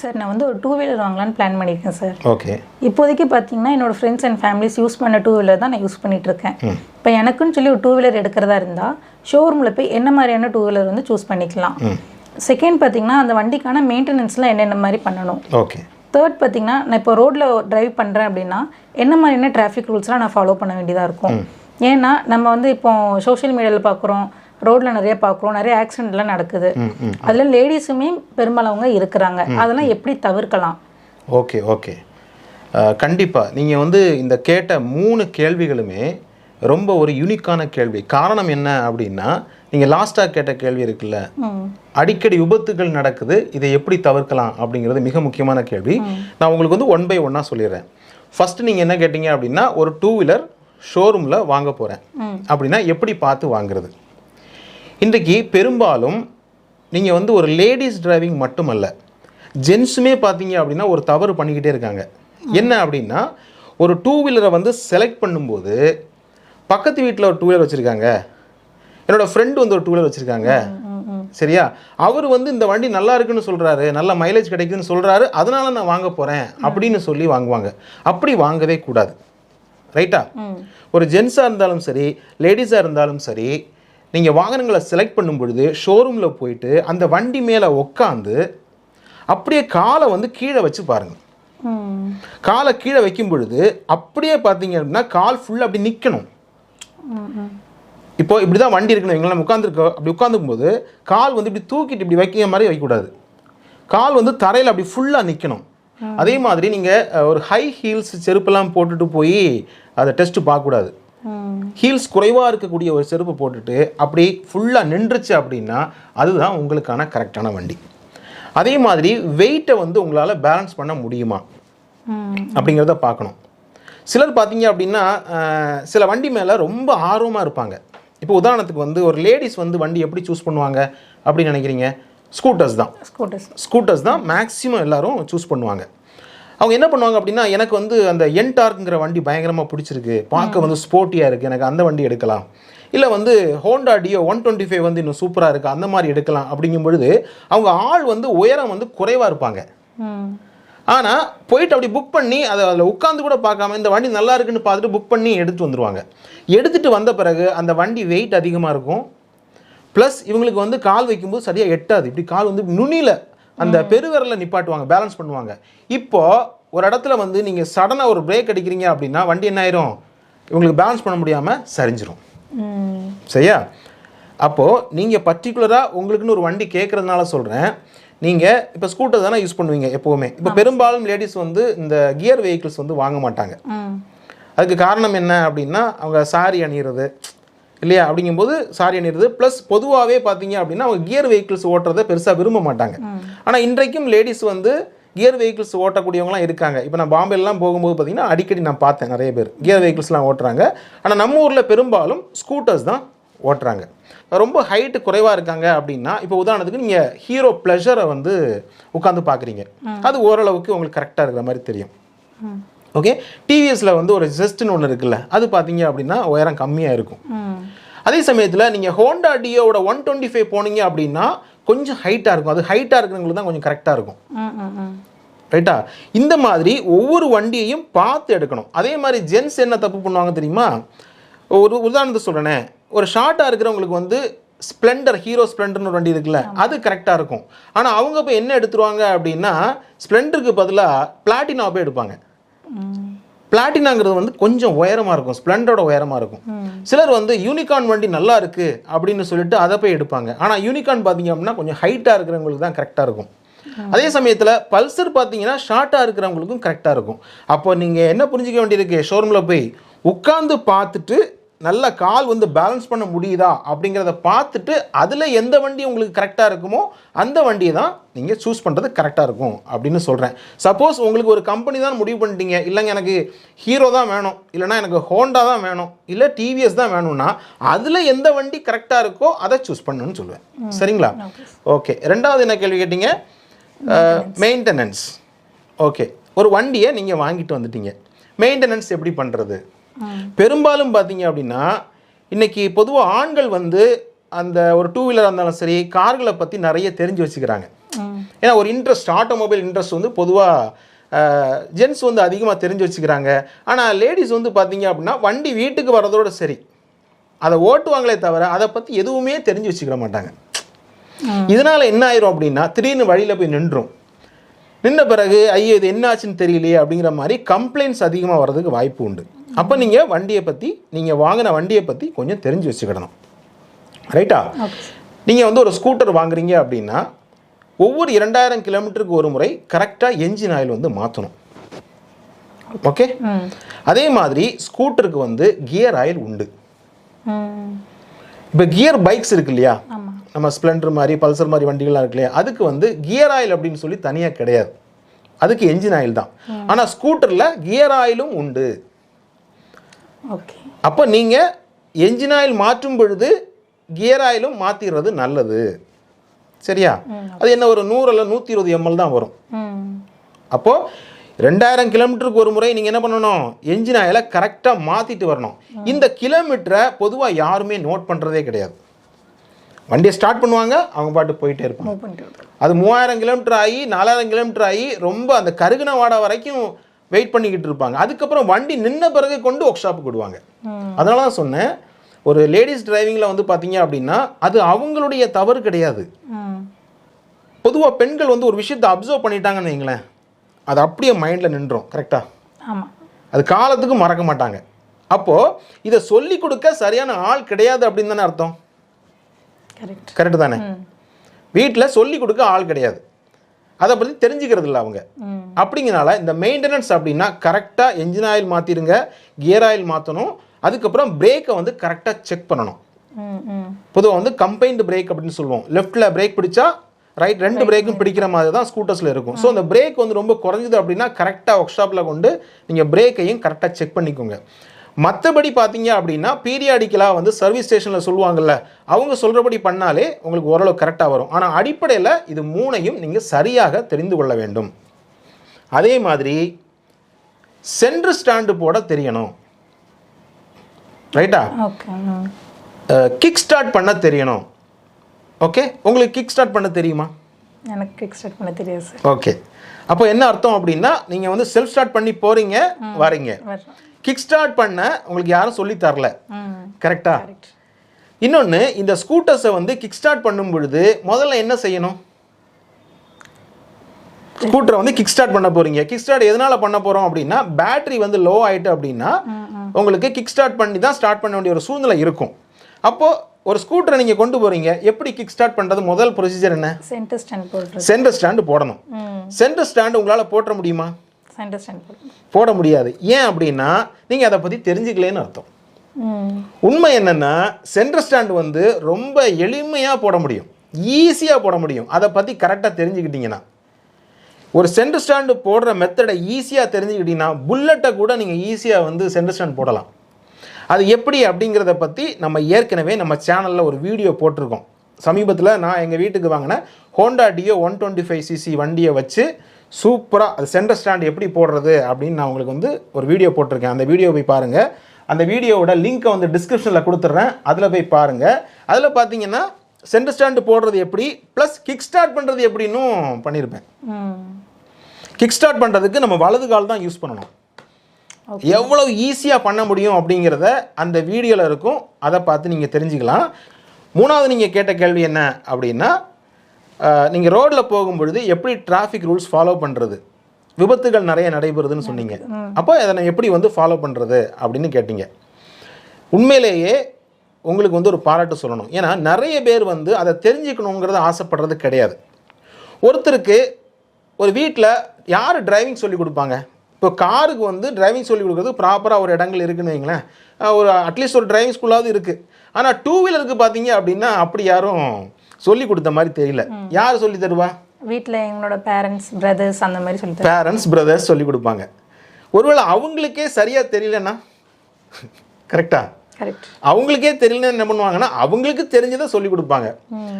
Sir நான் வந்து ஒரு டூ வீலர் வாங்கலாம்னு பிளான் பண்ணியிருக்கேன் சார். ஓகே. இப்போதைக்கு பார்த்தீங்கன்னா என்னோட ஃப்ரெண்ட்ஸ் அண்ட் ஃபேமிலிஸ் யூஸ் பண்ண டூ வீலர் தான் நான் யூஸ் பண்ணிட்டு இருக்கேன் இப்போ எனக்குன்னு சொல்லி ஒரு டூ வீலர் எடுக்கிறதா இருந்தால் ஷோரூமில் போய் என்ன மாதிரியான டூ வீலர் வந்து சூஸ் பண்ணிக்கலாம். செகண்ட் பார்த்தீங்கன்னா அந்த வண்டிக்கான மெயின்டெனன்ஸ்லாம் என்னென்ன மாதிரி பண்ணணும். ஓகே. தேர்ட் பார்த்தீங்கன்னா நான் இப்போ ரோட்டில் டிரைவ் பண்ணுறேன் அப்படின்னா என்ன மாதிரியான டிராஃபிக் ரூல்ஸ்லாம் நான் ஃபாலோ பண்ண வேண்டியதாக இருக்கும். ஏன்னா நம்ம வந்து இப்போ சோஷியல் மீடியாவில் பார்க்குறோம் ரோட்டில் நிறைய பார்க்குறோம் நிறைய ஆக்சிடென்ட்லாம் நடக்குது. அதில் லேடிஸுமே பெரும்பாலவங்க இருக்கிறாங்க. அதெல்லாம் எப்படி தவிர்க்கலாம்? Okay okay. கண்டிப்பாக நீங்கள் வந்து இந்த கேட்ட மூணு கேள்விகளுமே ரொம்ப ஒரு யூனிக்கான கேள்வி. காரணம் என்ன அப்படின்னா நீங்கள் லாஸ்ட்டாக கேட்ட கேள்வி இருக்குல்ல? அடிக்கடி விபத்துகள் நடக்குது இதை எப்படி தவிர்க்கலாம் அப்படிங்கிறது மிக முக்கியமான கேள்வி. நான் உங்களுக்கு வந்து ஒன் பை ஒன்னாக சொல்லிடுறேன். ஃபஸ்ட்டு நீங்கள் என்ன கேட்டீங்க அப்படின்னா ஒரு டூ வீலர் ஷோரூமில் வாங்க போகிறேன் அப்படின்னா எப்படி பார்த்து வாங்குறது? இன்றைக்கு பெரும்பாலும் நீங்கள் வந்து ஒரு லேடிஸ் டிரைவிங் மட்டுமல்ல ஜென்ஸுமே பார்த்தீங்க அப்படின்னா ஒரு தவறு பண்ணிக்கிட்டே இருக்காங்க. என்ன அப்படின்னா ஒரு டூ வீலரை வந்து செலக்ட் பண்ணும்போது பக்கத்து வீட்டில் ஒரு டூ வீலர் வச்சுருக்காங்க. என்னோட ஃப்ரெண்டு வந்து ஒரு டூ வீலர் வச்சுருக்காங்க. சரியா? அவர் வந்து இந்த வண்டி நல்லா இருக்குன்னு சொல்கிறாரு நல்ல மைலேஜ் கிடைக்குதுன்னு சொல்கிறாரு அதனால நான் வாங்க போகிறேன் அப்படின்னு சொல்லி வாங்குவாங்க. அப்படி வாங்கவே கூடாது. ரைட்டா ஒரு ஜென்ஸாக இருந்தாலும் சரி லேடிஸாக இருந்தாலும் சரி நீங்கள் வாகனங்களை செலக்ட் பண்ணும் பொழுது ஷோரூமில் போயிட்டு அந்த வண்டி மேலே உக்காந்து அப்படியே காலை வந்து கீழே வச்சு பாருங்கள் காலை கீழே வைக்கும் பொழுது அப்படியே பார்த்தீங்க அப்படின்னா கால் ஃபுல்லாக அப்படி நிற்கணும் இப்போ இப்படி தான் வண்டி இருக்கணும். எங்களை நம்ம உட்காந்துருக்கோம் அப்படி உட்காந்துக்கும் போது கால் வந்து இப்படி தூக்கிட்டு இப்படி வைக்கிற மாதிரி வைக்கக்கூடாது. கால் வந்து தரையில் அப்படி ஃபுல்லாக நிற்கணும் அதே மாதிரி நீங்கள் ஒரு ஹை ஹீல்ஸ் செருப்பெல்லாம் போட்டுட்டு போய் அதை டெஸ்ட் பார்க்கக்கூடாது. ஹீல்ஸ் குறைவாக இருக்கக்கூடிய ஒரு செருப்பு போட்டுட்டு அப்படி ஃபுல்லாக நின்றுச்சு அப்படின்னா அதுதான் உங்களுக்கான கரெக்டான வண்டி. அதே மாதிரி வெயிட்டை வந்து உங்களால் பேலன்ஸ் பண்ண முடியுமா? அப்படிங்கிறத பார்க்கணும். சிலர் பார்த்தீங்க அப்படின்னா சில வண்டி மேலே ரொம்ப ஆர்வமாக இருப்பாங்க. இப்போ உதாரணத்துக்கு வந்து ஒரு லேடிஸ் வந்து வண்டி எப்படி சூஸ் பண்ணுவாங்க அப்படின்னு நினைக்கிறீங்க? ஸ்கூட்டர்ஸ் தான். ஸ்கூட்டர்ஸ் ஸ்கூட்டர்ஸ் தான் மேக்ஸிமம் எல்லாரும் சூஸ் பண்ணுவாங்க. அவங்க என்ன பண்ணுவாங்க அப்படின்னா எனக்கு வந்து அந்த என் டார்க்குங்கிற வண்டி பயங்கரமாக பிடிச்சிருக்கு. பார்க்க வந்து ஸ்போர்ட்டியாக இருக்குது எனக்கு அந்த வண்டி எடுக்கலாம். இல்லை வந்து Honda Dio one twenty five வந்து இன்னும் சூப்பராக இருக்குது அந்த மாதிரி எடுக்கலாம் அப்படிங்கும் பொழுது அவங்க ஆள் வந்து உயரம் வந்து குறைவாக இருப்பாங்க. ஆனால் போயிட்டு அப்படி புக் பண்ணி அதை அதில் உட்காந்து கூட பார்க்காம இந்த வண்டி நல்லா இருக்குன்னு பார்த்துட்டு புக் பண்ணி எடுத்து வந்துருவாங்க. எடுத்துட்டு வந்த பிறகு அந்த வண்டி வெயிட் அதிகமாக இருக்கும். ப்ளஸ் இவங்களுக்கு வந்து கால் வைக்கும்போது சரியாக எட்டாது. இப்படி கால் வந்து நுனியில் அந்த பெருவிரலில் நிப்பாட்டுவாங்க பேலன்ஸ் பண்ணுவாங்க. இப்போ ஒரு இடத்துல வந்து நீங்கள் சடனாக ஒரு பிரேக் அடிக்கிறீங்க அப்படின்னா வண்டி என்ன ஆயிரும்? இவங்களுக்கு பேலன்ஸ் பண்ண முடியாமல் சரிஞ்சிரும். சரியா? அப்போது நீங்கள் பர்டிகுலராக உங்களுக்குன்னு ஒரு வண்டி கேட்குறதுனால சொல்கிறேன் நீங்கள் இப்போ ஸ்கூட்டர் தானே யூஸ் பண்ணுவீங்க எப்போவுமே. இப்போ பெரும்பாலும் லேடிஸ் வந்து இந்த கியர் வெஹிக்கிள்ஸ் வந்து வாங்க மாட்டாங்க. அதுக்கு காரணம் என்ன அப்படின்னா அவங்க சாரி அணியிறது இல்லையா? அப்படிங்கும்போது சாரி அணியிறது. ப்ளஸ் பொதுவாகவே பார்த்தீங்க அப்படின்னா அவங்க கியர் வெஹிக்கிள்ஸ் ஓட்டுறதை பெருசாக விரும்ப மாட்டாங்க. ஆனால் இன்றைக்கும் லேடிஸ் வந்து கியர் வெஹிக்கிள்ஸ் ஓட்டக்கூடியவங்களாம் இருக்காங்க. இப்போ நான் பாம்பேலாம் போகும்போது பார்த்தீங்கன்னா அடிக்கடி நான் பார்த்தேன் நிறைய பேர். கியர் வெஹிக்கிள்ஸ்லாம் ஓட்டுறாங்க. ஆனால் நம்ம ஊரில் பெரும்பாலும் ஸ்கூட்டர்ஸ் தான் ஓட்டுறாங்க. ரொம்ப ஹைட்டு குறைவாக இருக்காங்க அப்படின்னா இப்போ உதாரணத்துக்கு நீங்கள் ஹீரோ ப்ளஷரை வந்து உட்காந்து பார்க்குறீங்க. அது ஓரளவுக்கு உங்களுக்கு கரெக்டாக இருக்கிற மாதிரி தெரியும். ஓகே டிவிஎஸில் வந்து ஒரு ஜெஸ்ட்னு ஒன்று இருக்குல்ல அது பார்த்தீங்க அப்படின்னா உயரம் கம்மியாக இருக்கும் அதே சமயத்தில் நீங்கள் ஹோண்டா டியோட ஒன் டுவெண்ட்டி ஃபைவ் போனீங்க அப்படின்னா கொஞ்சம் ஹைட்டாக இருக்கும். அது ஹைட்டாக இருக்கிறவங்களுக்கு தான் கொஞ்சம் கரெக்டாக இருக்கும். ரைட்டா இந்த மாதிரி ஒவ்வொரு வண்டியையும் பார்த்து எடுக்கணும். அதே மாதிரி ஜென்ஸ் என்ன தப்பு பண்ணுவாங்க தெரியுமா? ஒரு உதாரணத்தை சொல்கிறேனே ஒரு ஷார்ட்டாக இருக்கிறவங்களுக்கு வந்து ஸ்ப்ளெண்டர் ஹீரோ ஸ்ப்ளெண்டர்னு ஒரு வண்டி இருக்குல்ல அது கரெக்டாக இருக்கும். ஆனால் அவங்க போய் என்ன எடுத்துருவாங்க அப்படின்னா ஸ்ப்ளெண்டருக்கு பதிலாக பிளாட்டினா போய் எடுப்பாங்க. பிளாட்டினாங்கிறது வந்து கொஞ்சம் உயரமாக இருக்கும் ஸ்ப்ளெண்டரோட உயரமாக இருக்கும். சிலர் வந்து யூனிகார்ன் வண்டி நல்லா இருக்கு அப்படின்னு சொல்லிட்டு அதை போய் எடுப்பாங்க. ஆனால் யூனிகார்ன் பார்த்தீங்க அப்படின்னா கொஞ்சம் ஹைட்டாக இருக்கிறவங்களுக்கு தான் கரெக்டாக இருக்கும். அதே சமயத்தில் பல்சர் பார்த்தீங்கன்னா ஷார்ட்டாக இருக்கிறவங்களுக்கும் கரெக்டாக இருக்கும். அப்போ நீங்கள் என்ன புரிஞ்சிக்க வேண்டியிருக்கு ஷோரூமில் போய் உட்காந்து பார்த்துட்டு நல்ல கால் வந்து பேலன்ஸ் பண்ண முடியுதா அப்படிங்கிறத பார்த்துட்டு அதில் எந்த வண்டி உங்களுக்கு கரெக்டாக இருக்குமோ அந்த வண்டியை தான் நீங்கள் சூஸ் பண்ணுறது கரெக்டாக இருக்கும் அப்படின்னு சொல்கிறேன் சப்போஸ் உங்களுக்கு ஒரு கம்பெனி தான் முடிவு பண்ணிட்டீங்க. இல்லைங்க எனக்கு ஹீரோ தான் வேணும். இல்லைனா எனக்கு ஹோண்டா தான் வேணும். இல்லை டிவிஎஸ் தான் வேணும்னா அதில் எந்த வண்டி கரெக்டாக இருக்கோ அதை சூஸ் பண்ணணும்னு சொல்லுவேன். சரிங்களா? ஓகே ரெண்டாவது என்ன கேள்வி கேட்டீங்க? மெயின்டெனன்ஸ் ஓகே ஒரு வண்டியை நீங்கள் வாங்கிட்டு வந்துட்டீங்க. மெயின்டெனன்ஸ் எப்படி பண்ணுறது பெரும்பாலும் பார்த்தீங்க அப்படின்னா இன்றைக்கி பொதுவாக ஆண்கள் வந்து அந்த ஒரு டூ வீலராக இருந்தாலும் சரி கார்களை பற்றி நிறைய தெரிஞ்சு வச்சுக்கிறாங்க. ஏன்னா ஒரு இன்ட்ரெஸ்ட் ஆட்டோமொபைல் இன்ட்ரெஸ்ட் வந்து பொதுவாக ஜென்ஸ் வந்து அதிகமாக தெரிஞ்சு வச்சுக்கிறாங்க. ஆனால் லேடிஸ் வந்து பார்த்தீங்க அப்படின்னா வண்டி வீட்டுக்கு வரதோடு சரி. அதை ஓட்டுவாங்களே தவிர அதை பற்றி எதுவுமே தெரிஞ்சு வச்சுக்கிற மாட்டாங்க. இதனால் என்ன ஆயிரும் அப்படின்னா திடீர்னு வழியில் போய் நின்றும். நின்ற பிறகு ஐயோ இது என்னாச்சுன்னு தெரியலையே அப்படிங்கிற மாதிரி கம்ப்ளைண்ட்ஸ் அதிகமாக வர்றதுக்கு வாய்ப்பு உண்டு. அப்போ நீங்கள் வண்டியை பற்றி நீங்கள் வாங்கின வண்டியை பற்றி கொஞ்சம் தெரிஞ்சு வச்சுக்கிடணும். ரைட்டா நீங்கள் வந்து ஒரு ஸ்கூட்டர் வாங்குறீங்க அப்படின்னா ஒவ்வொரு இரண்டாயிரம் கிலோமீட்டருக்கு ஒரு முறை கரெக்டாக என்ஜின் ஆயில் வந்து மாற்றணும் ஓகே அதே மாதிரி ஸ்கூட்டருக்கு வந்து கியர் ஆயில் உண்டு. இப்போ கியர் பைக்ஸ் இருக்கு இல்லையா? நம்ம ஸ்ப்ளெண்டர் மாதிரி பல்சர் மாதிரி வண்டிகள்லாம் இருக்கு இல்லையா? அதுக்கு வந்து கியர் ஆயில் அப்படின்னு சொல்லி தனியாக கிடையாது. அதுக்கு என்ஜின் ஆயில் தான். ஆனால் ஸ்கூட்டரில் கியர் ஆயிலும் உண்டு. அப்போ நீங்கள் என்ஜின் ஆயில் மாற்றும் பொழுது கியர் ஆயிலும் மாற்றிடுறது நல்லது. சரியா? அது என்ன ஒரு நூறு அல்ல நூற்றி இருபது எம்எல் தான் வரும். அப்போது ரெண்டாயிரம் கிலோமீட்டருக்கு ஒரு முறை நீங்கள் என்ன பண்ணணும்? என்ஜின் ஆயிலை கரெக்டாக மாற்றிட்டு வரணும். இந்த கிலோமீட்டரை பொதுவாக யாருமே நோட் பண்ணுறதே கிடையாது. வண்டியை ஸ்டார்ட் பண்ணுவாங்க அவங்க பாட்டு போயிட்டே இருப்பாங்க. அது மூவாயிரம் கிலோமீட்டர் ஆகி நாலாயிரம் கிலோமீட்டர் ஆகி ரொம்ப அந்த கருகின வாடை வரைக்கும் வெயிட் பண்ணிக்கிட்டு இருப்பாங்க. அதுக்கப்புறம் வண்டி நின்ன பிறகு கொண்டு ஒர்க் ஷாப்புக்கு விடுவாங்க. அதனால தான் சொன்னேன் ஒரு லேடிஸ் டிரைவிங்கில் வந்து பார்த்தீங்க அப்படின்னா அது அவங்களுடைய தவறு கிடையாது. பொதுவாக பெண்கள் வந்து ஒரு விஷயத்தை அப்சர்வ் பண்ணிட்டாங்கன்னு வைங்களேன் அது அப்படியே மைண்டில் நின்றோம் கரெக்டாக ஆமாம் அது காலத்துக்கு மறக்க மாட்டாங்க. அப்போது இதை சொல்லி கொடுக்க சரியான ஆள் கிடையாது அப்படின்னு தானே அர்த்தம்? கரெக்ட் கரெக்டு தானே? வீட்டில் சொல்லி கொடுக்க ஆள் கிடையாது. அதை பற்றி தெரிஞ்சுக்கிறது இல்லை அவங்க. ம். அப்படிங்கனால இந்த மெயின்டெனன்ஸ் அப்படின்னா கரெக்டாக என்ஜின் ஆயில் மாற்றிடுங்க கியர் ஆயில் மாற்றணும் அதுக்கப்புறம் பிரேக்கை வந்து கரெக்டாக செக் பண்ணணும். பொதுவாக வந்து கம்பைன்டு பிரேக் அப்படின்னு சொல்லுவோம். லெஃப்ட்டில் பிரேக் பிடிச்சா ரைட் ரெண்டு பிரேக்கும் பிடிக்கிற மாதிரி தான் ஸ்கூட்டர்ஸில் இருக்கும். ஸோ அந்த பிரேக் வந்து ரொம்ப குறைஞ்சது அப்படின்னா கரெக்டாக ஒர்க் ஷாப்பில் கொண்டு நீங்கள் பிரேக்கையும் கரெக்டாக செக் பண்ணிக்கோங்க. மற்றபடி பார்த்தீங்க அப்படின்னா பீரியாடிக்கலாக வந்து சர்வீஸ் ஸ்டேஷனில் சொல்லுவாங்கல்ல அவங்க சொல்கிறபடி பண்ணாலே உங்களுக்கு ஓரளவு கரெக்டாக வரும். ஆனால் அடிப்படையில் இது மூணையும் நீங்கள் சரியாக தெரிந்து கொள்ள வேண்டும். அதே மாதிரி சென்ட்ரு ஸ்டாண்டு போட தெரியணும். ரைட்டா? கிக் ஸ்டார்ட் பண்ண தெரியணும். ஓகே? உங்களுக்கு கிக் ஸ்டார்ட் பண்ண தெரியுமா? எனக்கு கிக் ஸ்டார்ட் பண்ண தெரியாது சார் ஓகே அப்போ என்ன அர்த்தம் அப்படின்னா நீங்கள் வந்து செல்ஃப் ஸ்டார்ட் பண்ணி போகிறீங்க வரீங்க. கிக் ஸ்டார்ட் பண்ண உங்களுக்கு யாரும் சொல்லி தரல. ம். கரெக்டா கரெக்ட் இன்னொன்று இந்த ஸ்கூட்டர்ஸை வந்து கிக் ஸ்டார்ட் பண்ணும் பொழுது முதல்ல என்ன செய்யணும்? ஸ்கூட்டரை வந்து கிக் ஸ்டார்ட் பண்ண போறீங்க. கிக் ஸ்டார்ட் எதனால பண்ண போறோம் அப்படின்னா பேட்டரி வந்து லோ ஆயிட்டு அப்படின்னா உங்களுக்கு கிக் ஸ்டார்ட் பண்ணி தான் ஸ்டார்ட் பண்ண வேண்டிய ஒரு சூழ்நிலை இருக்கும். அப்போ ஒரு ஸ்கூட்டரை நீங்க கொண்டு போறீங்க எப்படி கிக் ஸ்டார்ட் பண்றது? முதல் ப்ரொசீஜர் என்ன? சென்டர் ஸ்டாண்ட் போடுறது. சென்டர் ஸ்டாண்டு போடணும். சென்டர் ஸ்டாண்டு உங்களால் போட்டுற முடியுமா? சென்டர் ஸ்டாண்ட் போட முடியாது. ஏன் அப்படின்னா நீங்கள் அதை பற்றி தெரிஞ்சுக்கலேன்னு அர்த்தம். உண்மை என்னன்னா சென்டர் ஸ்டாண்டு வந்து ரொம்ப எளிமையாக போட முடியும். ஈஸியாக போட முடியும். அதை பற்றி கரெக்டாக தெரிஞ்சுக்கிட்டீங்கன்னா. ஒரு சென்டர் ஸ்டாண்டு போடுற மெத்தடை ஈஸியாக தெரிஞ்சுக்கிட்டீங்கன்னா புல்லட்டை கூட நீங்கள் ஈஸியாக வந்து சென்டர் ஸ்டாண்ட் போடலாம். அது எப்படி அப்படிங்கிறத பற்றி நம்ம ஏற்கனவே நம்ம சேனலில் ஒரு வீடியோ போட்டிருக்கோம். சமீபத்தில் நான் எங்கள் வீட்டுக்கு வாங்கின Honda Dio one twenty five CC வண்டியை வச்சு சூப்பராக அது சென்டர் ஸ்டாண்ட் எப்படி போடுறது அப்படின்னு நான் உங்களுக்கு வந்து ஒரு வீடியோ போட்டிருக்கேன். அந்த வீடியோ போய் பாருங்கள் அந்த வீடியோவோட லிங்க்கை வந்து டிஸ்கிரிப்ஷனில் கொடுத்துட்றேன் அதில் போய் பாருங்கள் அதில் பார்த்தீங்கன்னா சென்டர் ஸ்டாண்டு போடுறது எப்படி ப்ளஸ் கிக் ஸ்டார்ட் பண்ணுறது எப்படின்னும் பண்ணியிருப்பேன் கிக் ஸ்டார்ட் பண்ணுறதுக்கு நம்ம வலது கால் தான் யூஸ் பண்ணணும். எவ்வளவு ஈஸியாக பண்ண முடியும் அப்படிங்கிறத அந்த வீடியோவில் இருக்கும். அதை பார்த்து நீங்கள் தெரிஞ்சுக்கலாம். மூணாவது நீங்கள் கேட்ட கேள்வி என்ன அப்படின்னா நீங்கள் ரோட்டில் போகும்பொழுது எப்படி டிராஃபிக் ரூல்ஸ் ஃபாலோ பண்ணுறது விபத்துகள் நிறைய நடைபெறுதுன்னு சொன்னீங்க. அப்போ அதை நான் எப்படி வந்து ஃபாலோ பண்ணுறது அப்படின்னு கேட்டீங்க. உண்மையிலேயே உங்களுக்கு வந்து ஒரு பாராட்டு சொல்லணும். ஏன்னா நிறைய பேர் வந்து அதை தெரிஞ்சுக்கணுங்கிறத ஆசைப்படுறது கிடையாது. ஒருத்தருக்கு ஒரு வீட்டில் யார் டிரைவிங் சொல்லி கொடுப்பாங்க? இப்போ காருக்கு வந்து டிரைவிங் சொல்லி கொடுக்குறது ப்ராப்பராக ஒரு இடங்கள் இருக்குன்னு வைங்களேன். ஒரு அட்லீஸ்ட் ஒரு டிரைவிங் ஸ்கூலாவது இருக்குது ஆனால் டூ வீலருக்கு பார்த்தீங்க அப்படின்னா அப்படி யாரும் சொல்லி கொடுத்த மாதிரி தெரியல. யார் சொல்லி தருவா? வீட்டில் எங்களோட பேரண்ட்ஸ் பிரதர்ஸ் அந்த மாதிரி சொல்லி பேரண்ட்ஸ் பிரதர்ஸ் சொல்லி கொடுப்பாங்க. ஒருவேளை அவங்களுக்கே சரியாக தெரியலன்னா? கரெக்டா கரெக்ட் அவங்களுக்கே தெரியலன்னு என்ன பண்ணுவாங்கன்னா அவங்களுக்கு தெரிஞ்சதை சொல்லி கொடுப்பாங்க.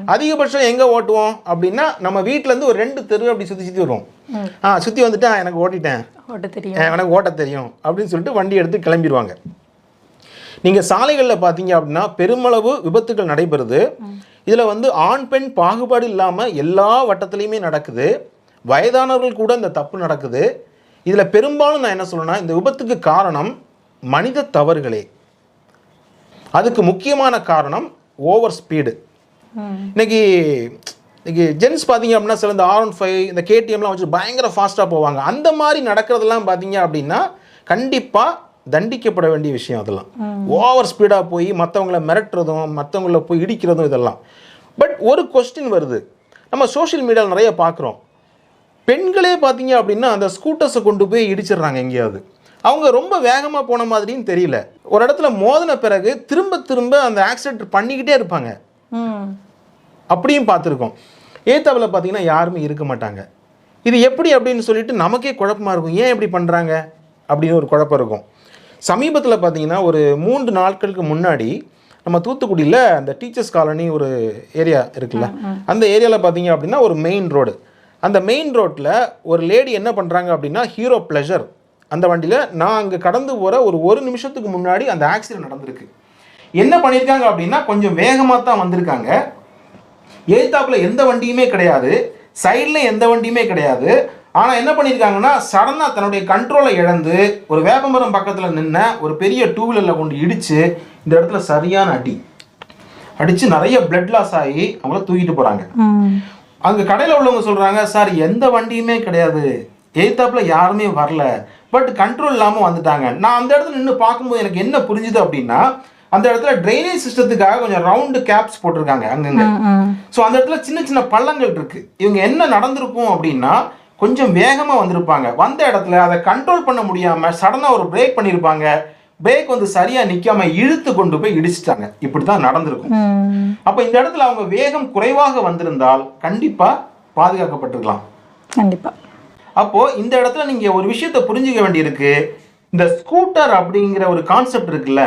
அதிகபட்சம் எங்கே ஓட்டுவோம்? அப்படின்னா நம்ம வீட்டிலேருந்து ஒரு ரெண்டு தெரு அப்படி சுற்றி சுற்றி வருவோம். ஆ சுற்றி வந்துட்டு "ஆ, எனக்கு ஓட்டிட்டேன். ஓட்ட தெரியும். "ஆ, எனக்கு ஓட்ட தெரியும். அப்படின்னு சொல்லிட்டு வண்டி எடுத்து கிளம்பிடுவாங்க. நீங்கள் சாலைகளில் பார்த்தீங்க அப்படின்னா பெருமளவு விபத்துகள் நடைபெறுது. இதில் வந்து ஆண் பெண் பாகுபாடு இல்லாமல் எல்லா வட்டத்துலேயுமே நடக்குது. வயதானவர்கள் கூட இந்த தப்பு நடக்குது. இதில் பெரும்பாலும் நான் என்ன சொல்றேன்னா இந்த விபத்துக்கு காரணம் மனித தவறுகளே. அதுக்கு முக்கியமான காரணம் ஓவர் ஸ்பீடு. இன்னைக்கு இன்னைக்கு ஜென்ஸ் பார்த்தீங்க அப்படின்னா சில இந்த ஆர் ஒன் ஃபைவ் இந்த கேடிஎம்லாம் வச்சு பயங்கர ஃபாஸ்ட்டாக போவாங்க. அந்த மாதிரி நடக்கிறதெல்லாம் பார்த்தீங்க அப்படின்னா கண்டிப்பாக தண்டிக்கப்பட வேண்டிய விஷயம் அதெல்லாம். ஓவர் ஸ்பீடாக போய் மற்றவங்கள மிரட்டுறதும் மற்றவங்கள போய் இடிக்கிறதும் இதெல்லாம். பட் ஒரு கொஸ்டின் வருது. நம்ம சோஷியல் மீடியாவில் நிறைய பார்க்குறோம் பெண்களே பார்த்தீங்க அப்படின்னா அந்த ஸ்கூட்டர்ஸை கொண்டு போய் இடிச்சிடுறாங்க எங்கேயாவது. அவங்க ரொம்ப வேகமாக போன மாதிரியும் தெரியல. ஒரு இடத்துல மோதின பிறகு திரும்ப திரும்ப அந்த ஆக்சிடென்ட் பண்ணிக்கிட்டே இருப்பாங்க. அப்படியும் பார்த்துருக்கோம். ஏத்தாவில் பார்த்தீங்கன்னா யாருமே இருக்க மாட்டாங்க. இது எப்படி அப்படின்னு சொல்லிட்டு நமக்கே குழப்பமா இருக்கும். ஏன் இப்படி பண்ணுறாங்க அப்படின்னு ஒரு குழப்பம் இருக்கும். சமீபத்தில் பார்த்தீங்கன்னா ஒரு மூன்று நாட்களுக்கு முன்னாடி நம்ம தூத்துக்குடியில் அந்த டீச்சர்ஸ் காலனி ஒரு ஏரியா இருக்குல்ல. அந்த ஏரியாவில் பார்த்தீங்க அப்படின்னா ஒரு மெயின் ரோடு அந்த மெயின் ரோட்டில் ஒரு லேடி என்ன பண்ணுறாங்க அப்படின்னா ஹீரோ ப்ளஷர் அந்த வண்டியில் நான் அங்கே கடந்து போகிற ஒரு ஒரு நிமிஷத்துக்கு முன்னாடி அந்த ஆக்சிடென்ட் நடந்திருக்கு. என்ன பண்ணியிருக்காங்க அப்படின்னா கொஞ்சம் வேகமாக தான் வந்திருக்காங்க. எய்த்தாப்புல எந்த வண்டியுமே கிடையாது. சைடில் எந்த வண்டியுமே கிடையாது. ஆனால் என்ன பண்ணியிருக்காங்கன்னா சடனாக தன்னுடைய கண்ட்ரோலை இழந்து ஒரு வேப்பமரம் பக்கத்தில் நின்ன ஒரு பெரிய டூ வீலரில் கொண்டு இடித்து இந்த இடத்துல சரியான அடி. அடித்து நிறைய பிளட் லாஸ் ஆகி அவங்கள தூக்கிட்டு போகிறாங்க அங்கே கடையில் உள்ளவங்க சொல்கிறாங்க சார் எந்த வண்டியுமே கிடையாது. எய்த்தாப்புல யாருமே வரல. பட் கண்ட்ரோல் இல்லாமல் வந்துட்டாங்க. நான் அந்த இடத்துல நின்று பார்க்கும்போது எனக்கு என்ன புரிஞ்சுது அப்படின்னா அந்த இடத்துல ட்ரைனேஜ் சிஸ்டத்துக்காக கொஞ்சம் ரவுண்டு கேப்ஸ் போட்டிருக்காங்க அங்கங்க. ஸோ அந்த இடத்துல சின்ன சின்ன பள்ளங்கள் இருக்கு. இவங்க என்ன நடந்திருக்கும் அப்படின்னா கொஞ்சம் வேகமாக வந்திருப்பாங்க. வந்த இடத்துல அதை கண்ட்ரோல் பண்ண முடியாமல் சடனாக ஒரு பிரேக் பண்ணியிருப்பாங்க பிரேக் வந்து சரியாக நிற்காம இழுத்து கொண்டு போய் இடிச்சிட்டாங்க. இப்படி தான் நடந்திருக்கும் அப்போ இந்த இடத்துல அவங்க வேகம் குறைவாக வந்திருந்தால் கண்டிப்பாக பாதுகாக்கப்பட்டிருக்கலாம். கண்டிப்பாக அப்போ இந்த இடத்துல நீங்க ஒரு விஷயத்தை புரிஞ்சுக்க வேண்டியிருக்கு. இந்த ஸ்கூட்டர் அப்படிங்கிற ஒரு கான்செப்ட் இருக்குல்ல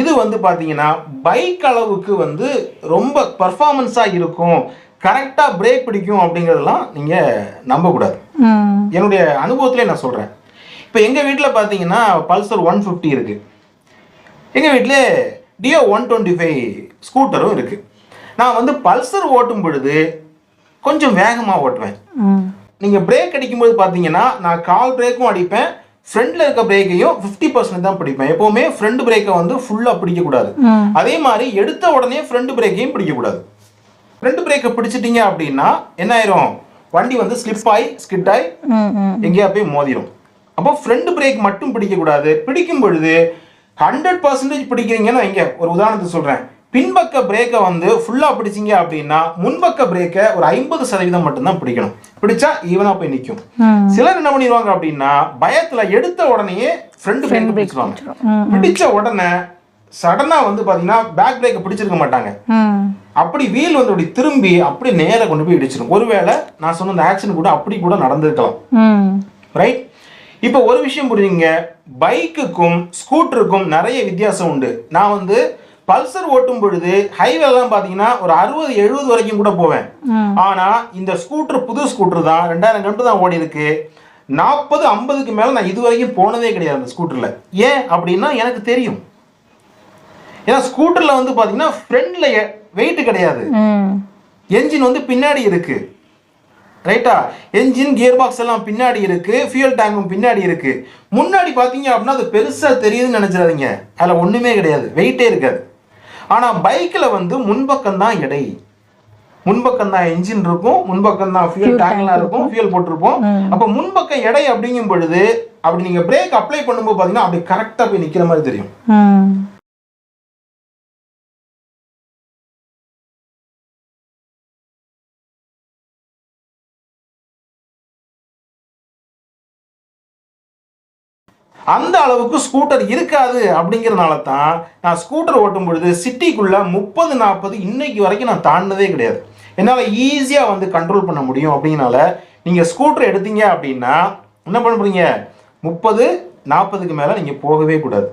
இது வந்து பாத்தீங்கன்னா பைக் அளவுக்கு வந்து ரொம்ப பர்ஃபார்மன்ஸாக இருக்கும். கரெக்டாக பிரேக் பிடிக்கும் அப்படிங்கிறதெல்லாம் நீங்கள் நம்பக்கூடாது. என்னுடைய அனுபவத்திலே நான் சொல்கிறேன் இப்போ எங்கள் வீட்டில் பார்த்தீங்கன்னா பல்சர் ஒன் ஃபிஃப்டி இருக்குது எங்கள் வீட்டிலே டியோ ஒன் டுவெண்ட்டி ஃபைவ் ஸ்கூட்டரும் இருக்குது நான் வந்து பல்சர் ஓட்டும் பொழுது கொஞ்சம் வேகமாக ஓட்டுவேன். நீங்கள் பிரேக் அடிக்கும்போது பார்த்தீங்கன்னா நான் கால் பிரேக்கும் அடிப்பேன். ஃப்ரண்ட்ல இருக்க பிரேக்கையும் ஃபிஃப்டி பர்சன்ட் தான் பிடிப்பேன். எப்போவுமே ஃப்ரண்ட் பிரேக்கை வந்து ஃபுல்லாக பிடிக்கக்கூடாது அதே மாதிரி எடுத்த உடனே ஃப்ரண்ட் பிரேக்கையும் பிடிக்கக்கூடாது ஃப்ரண்ட் பிரேக்கை பிடிச்சிட்டீங்க அப்படின்னா என்ன ஆயிரும்? வண்டி வந்து ஸ்லிப் ஆகி ஸ்கிட் ஆகி எங்கேயா போய் மோதிரும். அப்போ ஃப்ரண்ட் பிரேக் மட்டும் பிடிக்கக்கூடாது பிடிக்கும் பொழுது ஹண்ட்ரட் பர்சன்டேஜ் பிடிக்கிறீங்கன்னு வைங்க. ஒரு உதாரணத்துக்கு சொல்கிறேன் பின்பக்க பிரேக்கை வந்து ஃபுல்லாக பிடிச்சிங்க அப்படின்னா முன்பக்க பிரேக்கை ஒரு ஐம்பது சதவீதம் மட்டும்தான் பிடிக்கணும். பிடிச்சா ஈவனாக போய் நிற்கும் சிலர் என்ன பண்ணிடுவாங்க அப்படின்னா பயத்தில் எடுத்த உடனேயே ஃப்ரண்ட் பிரேக் பிடிச்சிருவாங்க. பிடிச்ச உடனே சடனாக வந்து பார்த்தீங்கன்னா பேக் பிரேக்கை பிடிச்சிருக்க மாட்டாங்க. அப்படி வீல் வந்து அப்படி திரும்பி அப்படி நேரா கொண்டு போய் இடிச்சிடும் ஒருவேளை நான் சொன்ன அந்த ஆக்சிடென்ட் கூட அப்படி கூட நடந்திருக்கலாம். ரைட் இப்போ ஒரு விஷயம் புரிஞ்சுங்க. பைக்குக்கும் ஸ்கூட்டருக்கும் நிறைய வித்தியாசம் உண்டு. நான் வந்து பல்சர் ஓட்டும் பொழுது ஹைவேலாம் பார்த்தீங்கன்னா ஒரு அறுபது எழுபது வரைக்கும் கூட போவேன். ம். ஆனா இந்த ஸ்கூட்டர் புது ஸ்கூட்டர் தான் ரெண்டாயிரம் கிலோமீட்டர் தான் ஓடி இருக்கு. நாற்பது ஐம்பதுக்கு மேல நான் இது வரைக்கும் போனதே கிடையாது அந்த ஸ்கூட்டர்ல ஏன் அப்படின்னா எனக்கு தெரியும். ஏன்னா ஸ்கூட்டர்ல வந்து பாத்தீங்கன்னா ஃப்ரண்ட்ல வெயிட் கிடையாது. என்ஜின் வந்து பின்னாடி இருக்கு. ரைட்டா என்ஜின் கியர் பாக்ஸ் எல்லாம் பின்னாடி இருக்கு. ஃபியூல் டேங்கும் பின்னாடி இருக்கு. முன்னாடி பார்த்தீங்க அப்படின்னா அது பெருசா தெரியுதுன்னு நினைச்சிடாதீங்க. அதில் ஒண்ணுமே கிடையாது. வெயிட்டே இருக்காது. ஆனா பைக்ல வந்து முன்பக்கம் தான் எடை. முன்பக்கம் தான் என்ஜின் இருக்கும் முன்பக்கம் தான் ஃபியூல் டேங்க்லாம் இருக்கும் ஃபியூல் போட்டிருப்போம். அப்போ முன்பக்கம் எடை அப்படிங்கும் பொழுது அப்படி நீங்க பிரேக் அப்ளை பண்ணும்போது பார்த்தீங்கன்னா அப்படி கரெக்டாக போய் நிக்கிற மாதிரி தெரியும். அந்த அளவுக்கு ஸ்கூட்டர் இருக்காது அப்படிங்கிறனால தான் நான் ஸ்கூட்டர் ஓட்டும் பொழுது சிட்டிக்குள்ள முப்பது நாற்பது இன்னைக்கு வரைக்கும் நான் தாண்டினதே கிடையாது. என்னால் ஈஸியாக வந்து கண்ட்ரோல் பண்ண முடியும் அப்படிங்கனால நீங்கள் ஸ்கூட்டர் எடுத்தீங்க அப்படின்னா என்ன பண்ண முப்பது நாற்பதுக்கு மேலே நீங்கள் போகவே கூடாது.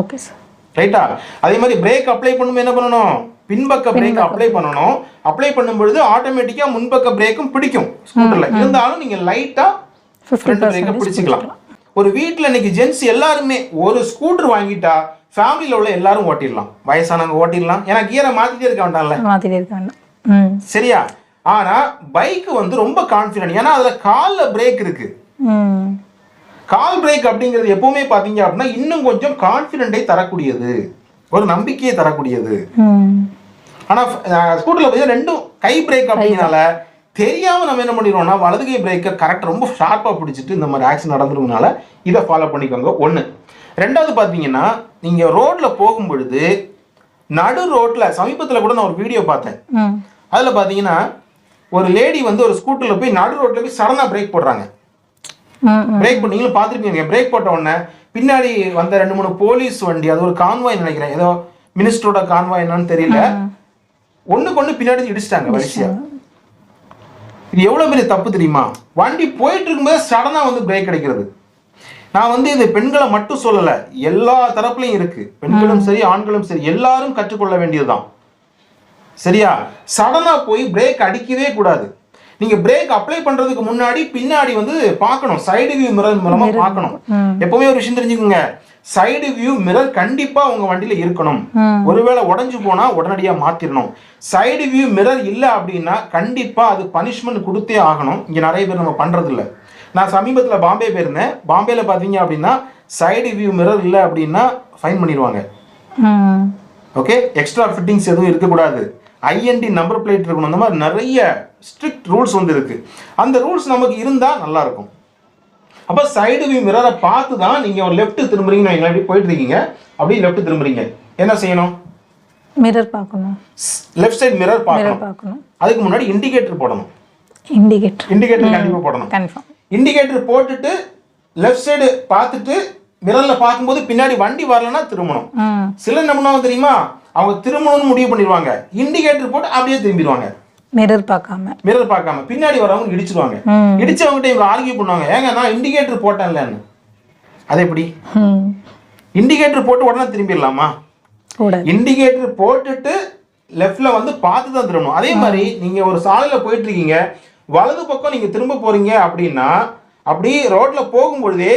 ஓகே சார் ரைட்டா அதே மாதிரி பிரேக் அப்ளை பண்ணும்போது என்ன பண்ணணும்? பின்பக்க பிரேக் அப்ளை பண்ணணும். அப்ளை பண்ணும் பொழுது ஆட்டோமேட்டிக்காக முன்பக்க பிரேக்கும் பிடிக்கும் ஸ்கூட்டரில் இருந்தாலும் நீங்கள் லைட்டாக ஃப்ரண்ட் பிரேக்கை பிடிச்சிக்கலாம். ஒரு வீட்டில் இன்னைக்கு ஜென்ஸ் எல்லாருமே ஒரு ஸ்கூட்டர் வாங்கிட்டா ஃபேமிலியில் உள்ள எல்லாரும் ஓட்டிடலாம். வயசானவங்க ஓட்டிடலாம். ஏன்னா கியரை மாற்றிட்டே இருக்க வேண்டாம்ல. மாற்றிட்டே இருக்க வேண்டாம். சரியா? ஆனா பைக் வந்து ரொம்ப கான்ஃபிடென்ட் ஏன்னா அதுல கால்ல பிரேக் இருக்கு. ம். கால் பிரேக் அப்படிங்கிறது எப்பவுமே பாத்தீங்க அப்படின்னா இன்னும் கொஞ்சம் கான்ஃபிடென்ட்டை தரக்கூடியது. ஒரு நம்பிக்கையை தரக்கூடியது. ம். ஆனா ஸ்கூட்டர்ல பார்த்தீங்கன்னா ரெண்டும் கை பிரேக் அப்படிங்கனால தெரியாம நம்ம என்ன பண்ணிடுவோம்னா வலது கை பிரேக்கை கரெக்டாக ரொம்ப ஷார்ப்பா பிடிச்சிட்டு இந்த மாதிரி ஆக்சிடென்ட் நடந்துருவனால இதை ஃபாலோ பண்ணிக்கோங்க. ஒண்ணு. ரெண்டாவது பாத்தீங்கன்னா நீங்க ரோட்ல போகும் பொழுது நடு ரோட்ல சமீபத்துல கூட நான் ஒரு வீடியோ பார்த்தேன். அதுல பாத்தீங்கன்னா ஒரு லேடி வந்து ஒரு ஸ்கூட்டர்ல போய் நடு ரோட்ல போய் சடனா பிரேக் போடுறாங்க. பிரேக் பண்ணி நீங்களும் பார்த்துருப்பீங்க. பிரேக் போட்ட உடனே பின்னாடி வந்த ரெண்டு மூணு போலீஸ் வண்டி அது ஒரு கான்வாய் நினைக்கிறேன். ஏதோ மினிஸ்டரோட கான்வாய் என்னன்னு தெரியல. ஒண்ணுக்கு ஒண்ணு பின்னாடி இடிச்சிட்டாங்க வரிசையா. இது எவ்வளவு பெரிய தப்பு தெரியுமா? வண்டி போயிட்டு இருக்கும்போது சடனா வந்து பிரேக் கிடைக்கிறது நான் வந்து இது பெண்களை மட்டும் சொல்லல எல்லா தரப்புலையும் இருக்கு. பெண்களும் சரி ஆண்களும் சரி எல்லாரும் கற்றுக்கொள்ள வேண்டியதுதான். சரியா? சடனா போய் பிரேக் அடிக்கவே கூடாது. நீங்க பிரேக் அப்ளை பண்றதுக்கு முன்னாடி பின்னாடி வந்து பார்க்கணும். சைடு வியூ மிரர் மூலமா பார்க்கணும். எப்பவுமே ஒரு விஷயம் தெரிஞ்சுக்கோங்க. சைடு வியூ மிரர் கண்டிப்பா உங்க வண்டியில இருக்கணும். ஒருவேளை உடைஞ்சு போனா உடனடியா மாத்திரணும். சைடு வியூ மிரர் இல்ல அப்படின்னா கண்டிப்பா அது பனிஷ்மெண்ட் கொடுத்தே ஆகணும். இங்க நிறைய பேர் நம்ம பண்றது இல்ல நான் சமீபத்துல பாம்பே போயிருந்தேன். பாம்பேல பாத்தீங்க அப்படின்னா சைடு வியூ மிரர் இல்ல அப்படின்னா ஃபைன் பண்ணிடுவாங்க. ஓகே எக்ஸ்ட்ரா ஃபிட்டிங்ஸ் எதுவும் இருக்கக்கூடாது. ஐஎன்டி நம்பர் பிளேட் இருக்கணும். அந்த மாதிரி நிறைய ஸ்ட்ரிக்ட் ரூல்ஸ் வந்து இருக்கு. அந்த ரூல்ஸ் நமக்கு இருந்தா நல்லா இருக்கும். அப்போ சைடு வியூ மிரரை பார்த்து தான் நீங்க ஒரு லெஃப்ட் திரும்புறீங்கன்னு வைங்களேன் இப்படி போயிட்டு இருக்கீங்க அப்படியே லெஃப்ட் திரும்புறீங்க. என்ன செய்யணும்? மிரர் பார்க்கணும். லெஃப்ட் சைடு மிரர் பார்க்கணும். அதுக்கு முன்னாடி இண்டிகேட்டர் போடணும். இண்டிகேட்டர் இண்டிகேட்டர் கண்டிப்பா போடணும். கன்ஃபார்ம் இண்டிகேட்டர் போட்டுட்டு லெஃப்ட் சைடு பார்த்துட்டு மிரர்ல பார்க்கும்போது பின்னாடி வண்டி வரலன்னா திரும்பணும். சில என்ன பண்ணுவாங்க தெரியுமா? அவங்க திரும்பணும்னு முடிவு பண்ணிடுவாங்க. இண்டிகேட்டர் போட்டு அப்படியே திரும்பிடுவாங்க. மிரர் பார்க்காம. மிரர் பார்க்காம. பின்னாடி வரவங்க இடிச்சிருவாங்க. இடிச்சவங்ககிட்ட இவங்க ஆர்கியூ பண்ணுவாங்க. ஏங்க நான் இண்டிகேட்டர் போட்டேன்லன்னு. அது எப்படி? இண்டிகேட்டர் போட்டு உடனே திரும்பிடலாமா? இண்டிகேட்டர் போட்டுட்டு லெஃப்ட்ல வந்து பார்த்து தான் திரும்பணும். அதே மாதிரி நீங்க ஒரு சாலையில போயிட்டு இருக்கீங்க வலது பக்கம் நீங்க திரும்ப போறீங்க அப்படின்னா அப்படி ரோட்ல போகும் பொழுதே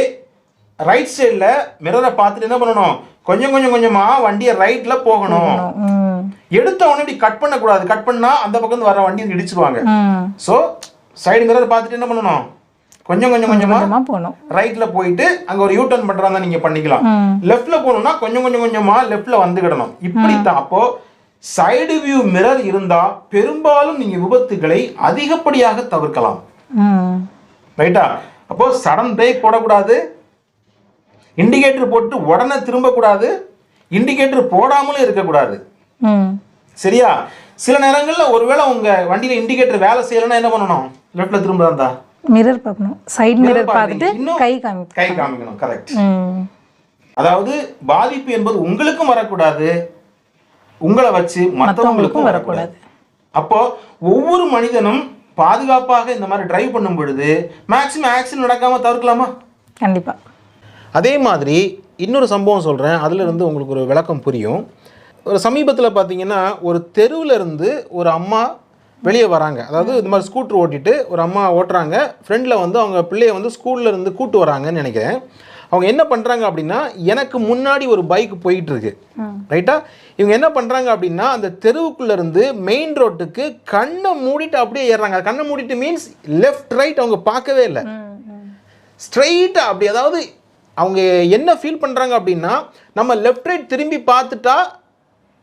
ரைட் சைடுல மிரரை பார்த்துட்டு என்ன பண்ணணும்? கொஞ்சம் கொஞ்சம் கொஞ்சமா வண்டியை ரைட்ல போகணும். எடுத்த உடனே இப்படி கட் பண்ணக்கூடாது. கட் பண்ணா அந்த பக்கம் வர வண்டி இடிச்சிருவாங்க. ஸோ சைடு மிரர் பார்த்துட்டு என்ன பண்ணணும்? கொஞ்சம் கொஞ்சம் கொஞ்சமா போகணும். ரைட்ல போயிட்டு அங்க ஒரு யூ டர்ன் பண்றாங்க நீங்க பண்ணிக்கலாம். லெஃப்ட்ல போகணும்னா கொஞ்சம் கொஞ்சம் கொஞ்சமா லெஃப்ட்ல வந்துக்கிடணும் இப்படி தான் அப்போ சைடு வியூ மிரர் இருந்தா பெரும்பாலும் நீங்க விபத்துகளை அதிகப்படியாக தவிர்க்கலாம். ரைட்டா அப்போ சடன் பிரேக் போடக்கூடாது. இண்டிகேட்டர் போட்டு உடனே திரும்பக்கூடாது. இண்டிகேட்டர் போடாமலும் இருக்கக்கூடாது. சரியா? சில நேரங்கள்ல ஒருவேளை உங்க வண்டியில இண்டிகேட்டர் வேலை செய்யலைன்னா என்ன பண்ணணும்? லெஃப்ட்ல திரும்ப இருந்தா மிரர் பார்க்கணும். சைடு மிரர் பார்த்துட்டு இன்னும் கை காமி கை காமிக்கணும். கரெக்ட் ம். அதாவது பாதிப்பு என்பது உங்களுக்கும் வரக்கூடாது. உங்களை வச்சு மற்றவங்களுக்கும் வரக்கூடாது. அப்போ ஒவ்வொரு மனிதனும் பாதுகாப்பாக இந்த மாதிரி டிரைவ் பண்ணும் பொழுது மேக்ஸிமம் ஆக்சிடென்ட் நடக்காம தவிர்க்கலாமா? கண்டிப்பாக அதே மாதிரி இன்னொரு சம்பவம் சொல்கிறேன் அதில் இருந்து உங்களுக்கு ஒரு விளக்கம் புரியும். ஒரு சமீபத்தில் பார்த்தீங்கன்னா ஒரு தெருவில் இருந்து ஒரு அம்மா வெளியே வராங்க. அதாவது இந்த மாதிரி ஸ்கூட்டர் ஓட்டிட்டு ஒரு அம்மா ஓட்டுறாங்க. ஃப்ரெண்டில் வந்து அவங்க பிள்ளைய வந்து ஸ்கூல்ல இருந்து கூட்டு வராங்கன்னு நினைக்கிறேன். அவங்க என்ன பண்ணுறாங்க அப்படின்னா எனக்கு முன்னாடி ஒரு பைக் போயிட்டு இருக்கு ரைட்டா இவங்க என்ன பண்ணுறாங்க அப்படின்னா அந்த தெருவுக்குள்ள இருந்து மெயின் ரோட்டுக்கு கண்ணை மூடிட்டு அப்படியே ஏறுறாங்க. கண்ணை மூடிட்டு மீன்ஸ் லெஃப்ட் ரைட் அவங்க பார்க்கவே இல்லை. ஸ்ட்ரைட்டாக அப்படி அதாவது அவங்க என்ன ஃபீல் பண்ணுறாங்க அப்படின்னா நம்ம லெஃப்ட் ரைட் திரும்பி பார்த்துட்டா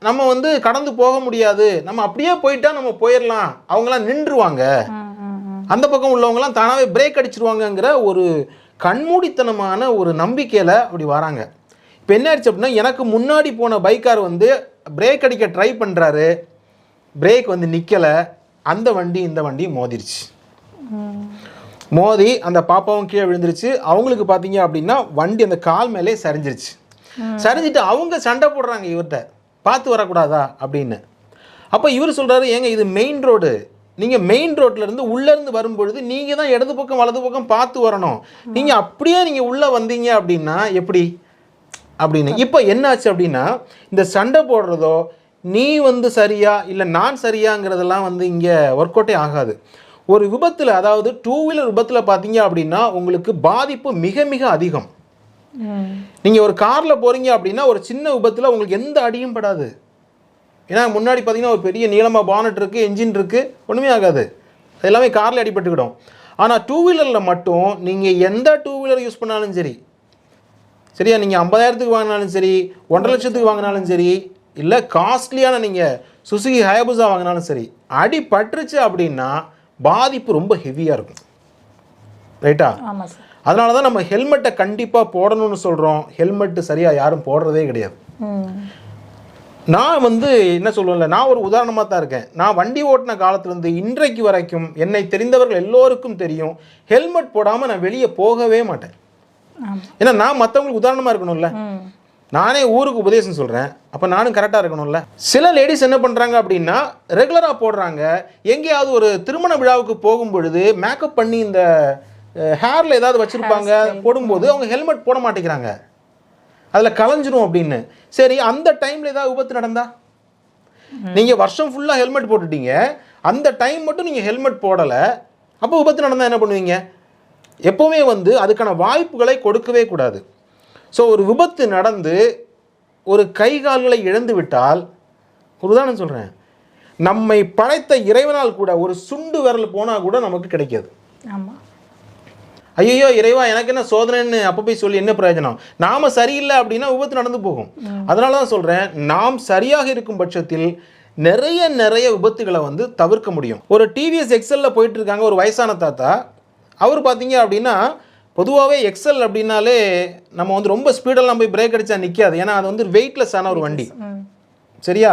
நம்ம வந்து கடந்து போக முடியாது. நம்ம அப்படியே போயிட்டா நம்ம போயிடலாம் அவங்களாம் நின்றுவாங்க. அந்த பக்கம் உள்ளவங்கலாம் தானாகவே பிரேக் அடிச்சிருவாங்கங்கிற ஒரு கண்மூடித்தனமான ஒரு நம்பிக்கையில் அப்படி வராங்க. இப்போ என்ன ஆயிடுச்சு அப்படின்னா எனக்கு முன்னாடி போன பைக்கார் வந்து பிரேக் அடிக்க ட்ரை பண்ணுறாரு பிரேக் வந்து நிற்கலை அந்த வண்டி இந்த வண்டி மோதிருச்சு. மோதி அந்த பாப்பாவும் கீழே விழுந்துருச்சு. அவங்களுக்கு பார்த்தீங்க அப்படின்னா வண்டி அந்த கால் மேலே சரிஞ்சிருச்சு. சரிஞ்சிட்டு அவங்க சண்டை போடுறாங்க இவர்கிட்ட. பார்த்து வரக்கூடாதா அப்படின்னு. அப்போ இவர் சொல்கிறாரு ஏங்க இது மெயின் ரோடு நீங்கள் மெயின் ரோட்ல இருந்து வரும்பொழுது நீங்கள் தான் இடது பக்கம் வலது பக்கம் பார்த்து வரணும். நீங்கள் அப்படியே நீங்கள் உள்ளே வந்தீங்க அப்படின்னா எப்படி? அப்படின்னு. இப்போ என்னாச்சு அப்படின்னா இந்த சண்டை போடுறதோ நீ வந்து சரியா இல்லை நான் சரியாங்கிறதெல்லாம் வந்து இங்கே ஒர்க் அவுட்டே ஆகாது. ஒரு விபத்தில் அதாவது டூ வீலர் விபத்தில் பார்த்தீங்க அப்படின்னா உங்களுக்கு பாதிப்பு மிக மிக அதிகம். நீங்கள் ஒரு காரில் போகிறீங்க அப்படின்னா ஒரு சின்ன விபத்தில் உங்களுக்கு எந்த அடியும் படாது. ஏன்னா முன்னாடி பார்த்தீங்கன்னா ஒரு பெரிய நீளமாக பானட் இருக்குது என்ஜின் இருக்குது ஒன்றுமே ஆகாது. அது எல்லாமே காரில் அடிபட்டுக்கிடும். ஆனால் டூ வீலரில் மட்டும் நீங்கள் எந்த டூ வீலர் யூஸ் பண்ணாலும் சரி சரியா? நீங்கள் ஐம்பதாயிரத்துக்கு வாங்கினாலும் சரி ஒன்றரை லட்சத்துக்கு வாங்கினாலும் சரி இல்லை காஸ்ட்லியான நீங்கள் சுசுகி ஹயபுசா வாங்கினாலும் சரி அடி பட்டுருச்சு அப்படின்னா பாதிப்பு ரொம்ப ஹெவியாக இருக்கும். ரைட்டா ஆமாம் சார் அதனால தான் நம்ம ஹெல்மெட்டை கண்டிப்பாக போடணும்னு சொல்கிறோம் ஹெல்மெட்டு சரியாக யாரும் போடுறதே கிடையாது. நான் வந்து என்ன சொல்லுவேன்ல நான் ஒரு உதாரணமாக தான் இருக்கேன். நான் வண்டி ஓட்டின காலத்துலேருந்து இன்றைக்கு வரைக்கும் என்னை தெரிந்தவர்கள் எல்லோருக்கும் தெரியும் ஹெல்மெட் போடாமல் நான் வெளியே போகவே மாட்டேன். ஏன்னா நான் மற்றவங்களுக்கு உதாரணமாக இருக்கணும்ல. நானே ஊருக்கு உபதேசம் சொல்கிறேன் அப்போ நானும் கரெக்டாக இருக்கணும்ல. சில லேடிஸ் என்ன பண்ணுறாங்க அப்படின்னா ரெகுலராக போடுறாங்க. எங்கேயாவது ஒரு திருமண விழாவுக்கு போகும் பொழுது மேக்கப் பண்ணி இந்த ஹேரில் ஏதாவது வச்சுருப்பாங்க போடும்போது அவங்க ஹெல்மெட் போட மாட்டேங்கிறாங்க. அதில் கலைஞ்சிரும் அப்படின்னு. சரி அந்த டைமில் ஏதாவது விபத்து நடந்தா? நீங்கள் வருஷம் ஃபுல்லாக ஹெல்மெட் போட்டுட்டீங்க. அந்த டைம் மட்டும் நீங்கள் ஹெல்மெட் போடலை. அப்போ விபத்து நடந்தால் என்ன பண்ணுவீங்க? எப்போவுமே வந்து அதுக்கான வாய்ப்புகளை கொடுக்கவே கூடாது. ஸோ ஒரு விபத்து நடந்து ஒரு கை கால்களை இழந்து விட்டால் ஒரு உதாரணம் சொல்கிறேன் நம்மை படைத்த இறைவனால் கூட ஒரு சுண்டு விரல் போனால் கூட நமக்கு கிடைக்காது. ஆமாம் ஐயோ இறைவா எனக்கு என்ன சோதனைன்னு அப்போ போய் சொல்லி என்ன பிரயோஜனம்? நாம சரியில்லை அப்படின்னா விபத்து நடந்து போகும். அதனால தான் சொல்கிறேன் நாம் சரியாக இருக்கும் பட்சத்தில் நிறைய நிறைய விபத்துகளை வந்து தவிர்க்க முடியும். ஒரு டிவிஎஸ் எக்ஸலில் போயிட்டு இருக்காங்க ஒரு வயசான தாத்தா. அவர் பார்த்தீங்க அப்படின்னா பொதுவாகவே எக்ஸல் அப்படின்னாலே நம்ம வந்து ரொம்ப ஸ்பீடெல்லாம் போய் பிரேக் அடிச்சா நிற்காது ஏன்னா அது வந்து வெயிட்லெஸ் ஆன ஒரு வண்டி. சரியா?